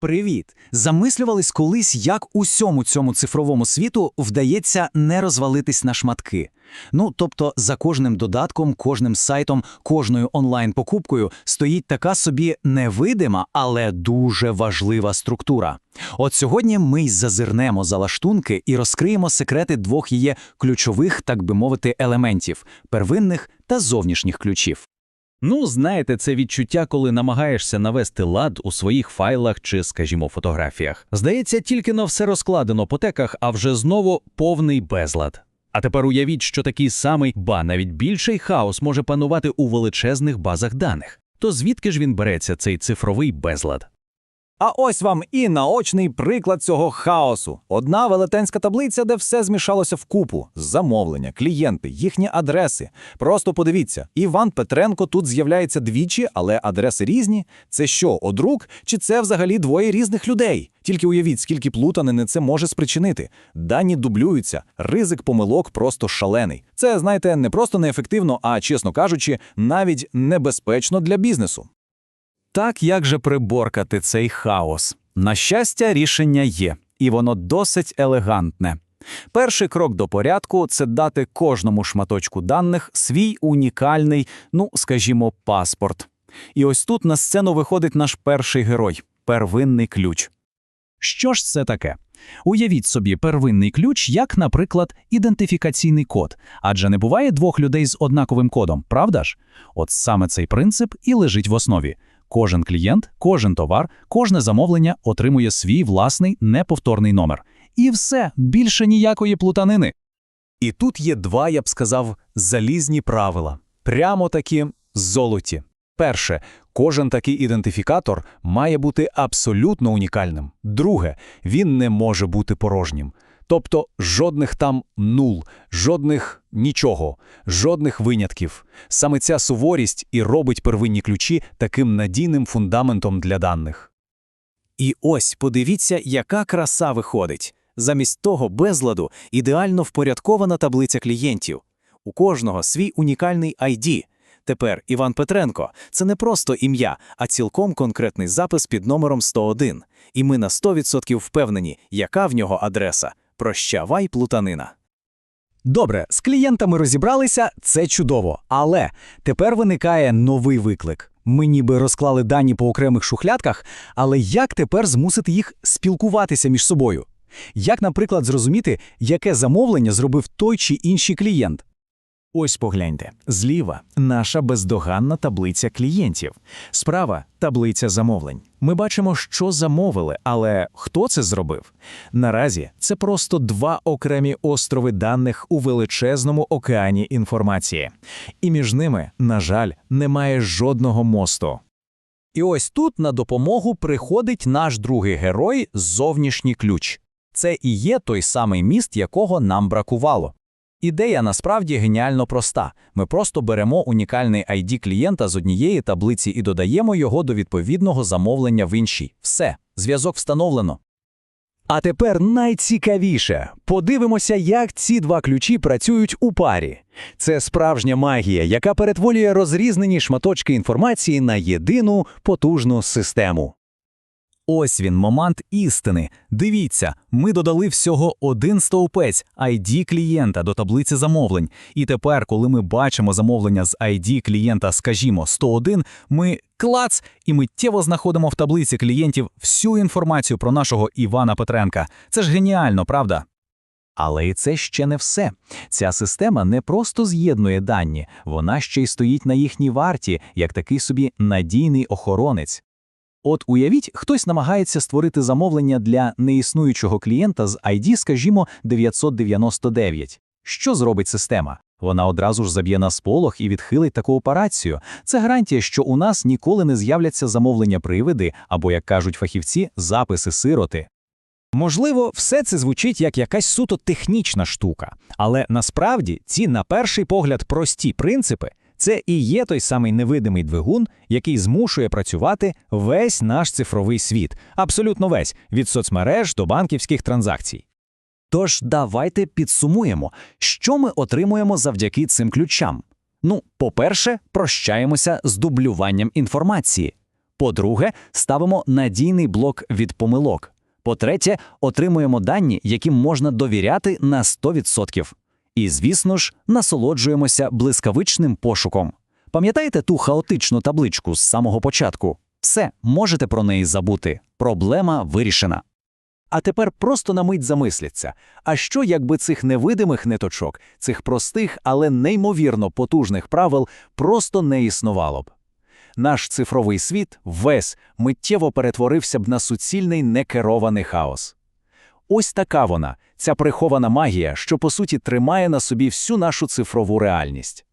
Привіт! Замислювались колись, як усьому цьому цифровому світу вдається не розвалитись на шматки. Ну, тобто, за кожним додатком, кожним сайтом, кожною онлайн-покупкою стоїть така собі невидима, але дуже важлива структура. От сьогодні ми й зазирнемо за лаштунки і розкриємо секрети двох її ключових, так би мовити, елементів первинних та зовнішніх ключів. Ну, знаєте, це відчуття, коли намагаєшся навести лад у своїх файлах чи, скажімо, фотографіях. Здається, тільки на все розкладено по теках, а вже знову повний безлад. А тепер уявіть, що такий самий, ба навіть більший хаос може панувати у величезних базах даних. То звідки ж він береться, цей цифровий безлад? А ось вам і наочний приклад цього хаосу. Одна велетенська таблиця, де все змішалося вкупу: замовлення, клієнти, їхні адреси. Просто подивіться, Іван Петренко тут з'являється двічі, але адреси різні. Це що, одрук? Чи це взагалі двоє різних людей? Тільки уявіть, скільки плутанини це може спричинити. Дані дублюються, ризик помилок просто шалений. Це, знаєте, не просто неефективно, а чесно кажучи, навіть небезпечно для бізнесу. Так як же приборкати цей хаос? На щастя, рішення є, і воно досить елегантне. Перший крок до порядку це дати кожному шматочку даних свій унікальний, ну скажімо, паспорт. І ось тут на сцену виходить наш перший герой первинний ключ. Що ж це таке? Уявіть собі первинний ключ, як, наприклад, ідентифікаційний код, адже не буває двох людей з однаковим кодом, правда ж? От саме цей принцип і лежить в основі. Кожен клієнт, кожен товар, кожне замовлення отримує свій власний неповторний номер. І все, більше ніякої плутанини. І тут є два, я б сказав, залізні правила. Прямо такі золоті. Перше, кожен такий ідентифікатор має бути абсолютно унікальним. Друге, він не може бути порожнім. Тобто жодних там нул, жодних нічого, жодних винятків. Саме ця суворість і робить первинні ключі таким надійним фундаментом для даних. І ось подивіться, яка краса виходить. Замість того безладу ідеально впорядкована таблиця клієнтів. У кожного свій унікальний ID. Тепер Іван Петренко це не просто ім'я, а цілком конкретний запис під номером 101. І ми на 100% впевнені, яка в нього адреса. Прощавай плутанина. Добре, з клієнтами розібралися, це чудово. Але тепер виникає новий виклик. Ми ніби розклали дані по окремих шухлядках, але як тепер змусити їх спілкуватися між собою? Як, наприклад, зрозуміти, яке замовлення зробив той чи інший клієнт? Ось погляньте, зліва наша бездоганна таблиця клієнтів. Справа таблиця замовлень. Ми бачимо, що замовили, але хто це зробив? Наразі це просто два окремі острови даних у величезному океані інформації. І між ними, на жаль, немає жодного мосту. І ось тут на допомогу приходить наш другий герой зовнішній ключ. Це і є той самий міст, якого нам бракувало. Ідея насправді геніально проста. Ми просто беремо унікальний ID клієнта з однієї таблиці і додаємо його до відповідного замовлення в іншій. Все, зв'язок встановлено. А тепер найцікавіше подивимося, як ці два ключі працюють у парі. Це справжня магія, яка перетворює розрізнені шматочки інформації на єдину потужну систему. Ось він, момент істини. Дивіться, ми додали всього один стовпець ID клієнта до таблиці замовлень. І тепер, коли ми бачимо замовлення з ID клієнта, скажімо, 101, ми клац і миттєво знаходимо в таблиці клієнтів всю інформацію про нашого Івана Петренка. Це ж геніально, правда? Але і це ще не все. Ця система не просто з'єднує дані, вона ще й стоїть на їхній варті, як такий собі надійний охоронець. От уявіть, хтось намагається створити замовлення для неіснуючого клієнта з ID, скажімо, 999. Що зробить система? Вона одразу ж заб'є на сполох і відхилить таку операцію. Це гарантія, що у нас ніколи не з'являться замовлення привиди або, як кажуть фахівці, записи сироти. Можливо, все це звучить як якась суто технічна штука, але насправді ці, на перший погляд, прості принципи. Це і є той самий невидимий двигун, який змушує працювати весь наш цифровий світ, абсолютно весь від соцмереж до банківських транзакцій. Тож давайте підсумуємо, що ми отримуємо завдяки цим ключам. Ну, по-перше, прощаємося з дублюванням інформації. По-друге, ставимо надійний блок від помилок. По-третє, отримуємо дані, яким можна довіряти на 100%. І, звісно ж, насолоджуємося блискавичним пошуком. Пам'ятаєте ту хаотичну табличку з самого початку? Все, можете про неї забути. Проблема вирішена. А тепер просто на мить замисляться. А що, якби цих невидимих ниточок, цих простих, але неймовірно потужних правил просто не існувало б? Наш цифровий світ весь миттєво перетворився б на суцільний некерований хаос. Ось така вона, ця прихована магія, що по суті тримає на собі всю нашу цифрову реальність.